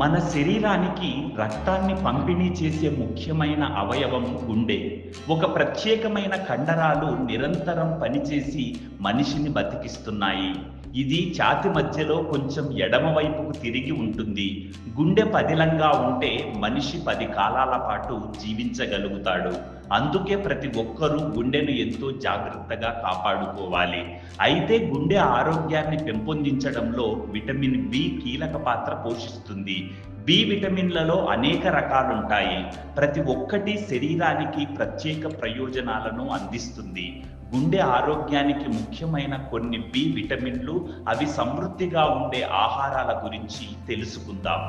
మన శరీరానికి రక్తాన్ని పంపిణీ చేసే ముఖ్యమైన అవయవం గుండె. ఒక ప్రత్యేకమైన కండరాలు నిరంతరం పనిచేసి మనిషిని బతికిస్తున్నాయి. ఇది ఛాతి మధ్యలో కొంచెం ఎడమ వైపుకు తిరిగి ఉంటుంది. గుండె పదిలంగా ఉంటే మనిషి పది కాలాల పాటు జీవించగలుగుతాడు. అందుకే ప్రతి ఒక్కరూ గుండెను ఎంతో జాగ్రత్తగా కాపాడుకోవాలి. అయితే గుండె ఆరోగ్యాన్ని పెంపొందించడంలో విటమిన్ బి కీలక పాత్ర పోషిస్తుంది. బి విటమిన్లలో అనేక రకాలుంటాయి. ప్రతి ఒక్కటి శరీరానికి ప్రత్యేక ప్రయోజనాలను అందిస్తుంది. గుండె ఆరోగ్యానికి ముఖ్యమైన కొన్ని బి విటమిన్లు అవి సమృద్ధిగా ఉండే ఆహారాల గురించి తెలుసుకుందాం.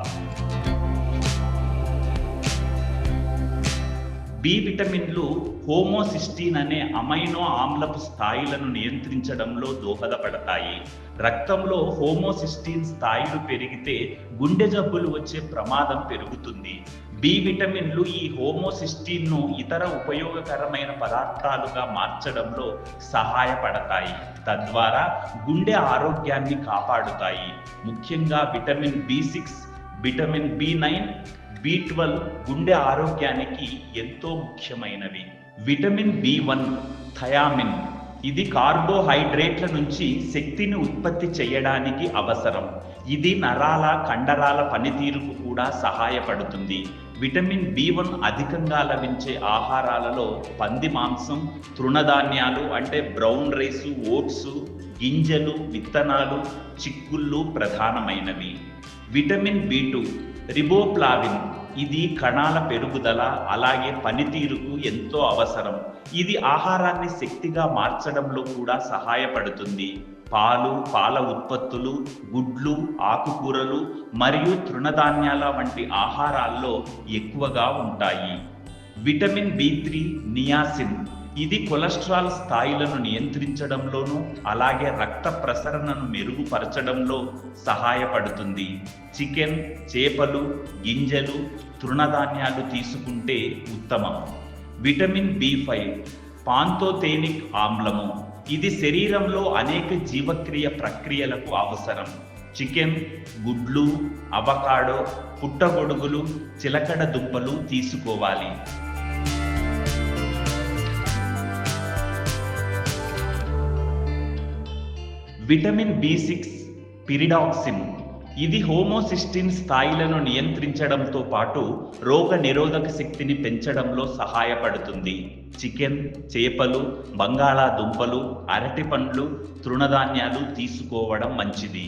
బి విటమిన్లు హోమోసిస్టీన్ అనే అమైనో ఆమ్లపు స్థాయిలను నియంత్రించడంలో దోహదపడతాయి. రక్తంలో హోమోసిస్టీన్ స్థాయిలు పెరిగితే గుండె జబ్బులు వచ్చే ప్రమాదం పెరుగుతుంది. బి విటమిన్లు ఈ హోమోసిస్టీన్ను ఇతర ఉపయోగకరమైన పదార్థాలుగా మార్చడంలో సహాయపడతాయి. తద్వారా గుండె ఆరోగ్యాన్ని కాపాడుతాయి. ముఖ్యంగా vitamin B six vitamin B nine B twelve గుండె ఆరోగ్యానికి ఎంతో ముఖ్యమైనవి. Vitamin B one thiamine. ఇది కార్బోహైడ్రేట్ల నుంచి శక్తిని ఉత్పత్తి చేయడానికి అవసరం. ఇది నరాల కండరాల పనితీరుకు కూడా సహాయపడుతుంది. విటమిన్ బి వన్ అధికంగా లభించే ఆహారాలలో పంది మాంసం తృణధాన్యాలు అంటే బ్రౌన్ రైసు ఓట్స్ గింజలు విత్తనాలు చిక్కుళ్ళు ప్రధానమైనవి. విటమిన్ బి టూ రిబోప్లావిన్ ఇది కణాల పెరుగుదల అలాగే పనితీరుకు ఎంతో అవసరం. ఇది ఆహారాన్ని శక్తిగా మార్చడంలో కూడా సహాయపడుతుంది. పాలు పాల ఉత్పత్తులు గుడ్లు ఆకుకూరలు మరియు తృణధాన్యాల వంటి ఆహారాల్లో ఎక్కువగా ఉంటాయి. విటమిన్ బి త్రీ నియాసిన్ ఇది కొలెస్ట్రాల్ స్థాయిలను నియంత్రించడంలోనూ అలాగే రక్త ప్రసరణను మెరుగుపరచడంలో సహాయపడుతుంది. చికెన్ చేపలు గింజలు తృణధాన్యాలు తీసుకుంటే ఉత్తమం. విటమిన్ బి ఫైవ్ పాంతోతేనిక్ ఆమ్లము. ఇది శరీరంలో అనేక జీవక్రియ ప్రక్రియలకు అవసరం. చికెన్ గుడ్లు అవకాడో పుట్టగొడుగులు చిలకడ దుంపలు తీసుకోవాలి. Vitamin B six pyridoxine. ఇది హోమోసిస్టిన్ స్థాయిలను నియంత్రించడంతో పాటు రోగ నిరోధక శక్తిని పెంచడంలో సహాయపడుతుంది. చికెన్ చేపలు బంగాళాదుంపలు అరటి పండ్లు తృణధాన్యాలు తీసుకోవడం మంచిది.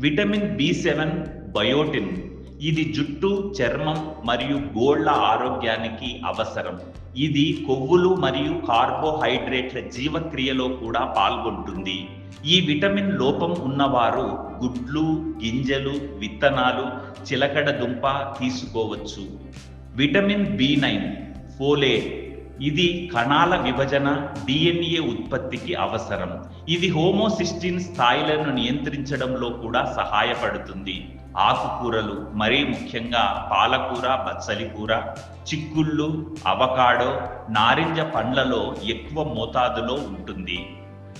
Vitamin B seven biotin. ఇది జుట్టు చర్మం మరియు గోళ్ళ ఆరోగ్యానికి అవసరం. ఇది కొవ్వులు మరియు కార్బోహైడ్రేట్ల జీవక్రియలో కూడా పాల్గొంటుంది. ఈ విటమిన్ లోపం ఉన్నవారు గుడ్లు గింజలు విత్తనాలు చిలకడ దుంప తీసుకోవచ్చు. విటమిన్ బి నైన్ ఫోలేట్ ఇది కణాల విభజన డిఎన్ఏ ఉత్పత్తికి అవసరం. ఇది హోమోసిస్టిన్ స్థాయిలను నియంత్రించడంలో కూడా సహాయపడుతుంది. ఆకుకూరలు మరీ ముఖ్యంగా పాలకూర బచ్చలి కూర చిక్కుళ్ళు అవకాడో నారింజ పండ్లలో ఎక్కువ మోతాదులో ఉంటుంది.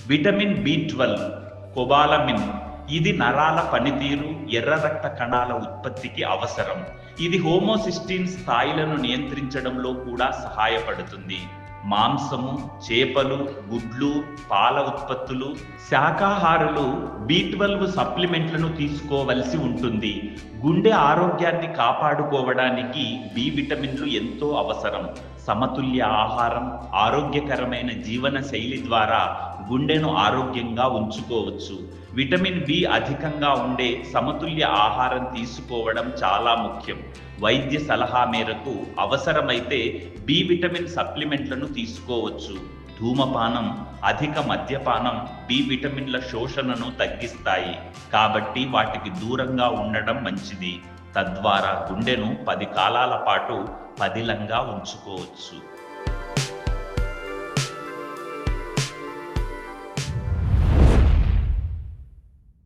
విటమిన్ బి ట్వెల్వ్ కొబాలమిన్ ఇది నరాల పనితీరు ఎర్ర రక్త కణాల ఉత్పత్తికి అవసరం. ఇది హోమోసిస్టిన్ స్థాయిలను నియంత్రించడంలో కూడా సహాయపడుతుంది. మాంసము చేపలు గుడ్లు పాల ఉత్పత్తులు శాకాహారులు బి ట్వెల్వ్ సప్లిమెంట్లను తీసుకోవలసి ఉంటుంది. గుండె ఆరోగ్యాన్ని కాపాడుకోవడానికి బి విటమిన్లు ఎంతో అవసరం. సమతుల్య ఆహారం ఆరోగ్యకరమైన జీవన శైలి ద్వారా గుండెను ఆరోగ్యంగా ఉంచుకోవచ్చు. విటమిన్ బి అధికంగా ఉండే సమతుల్య ఆహారం తీసుకోవడం చాలా ముఖ్యం. వైద్య సలహా మేరకు అవసరమైతే బి విటమిన్ సప్లిమెంట్లను తీసుకోవచ్చు. ధూమపానం అధిక మద్యపానం బి విటమిన్ల శోషణను తగ్గిస్తాయి. కాబట్టి వాటికి దూరంగా ఉండడం మంచిది. తద్వారా గుండెను పది కాలాల పాటు పదిలంగా ఉంచుకోవచ్చు.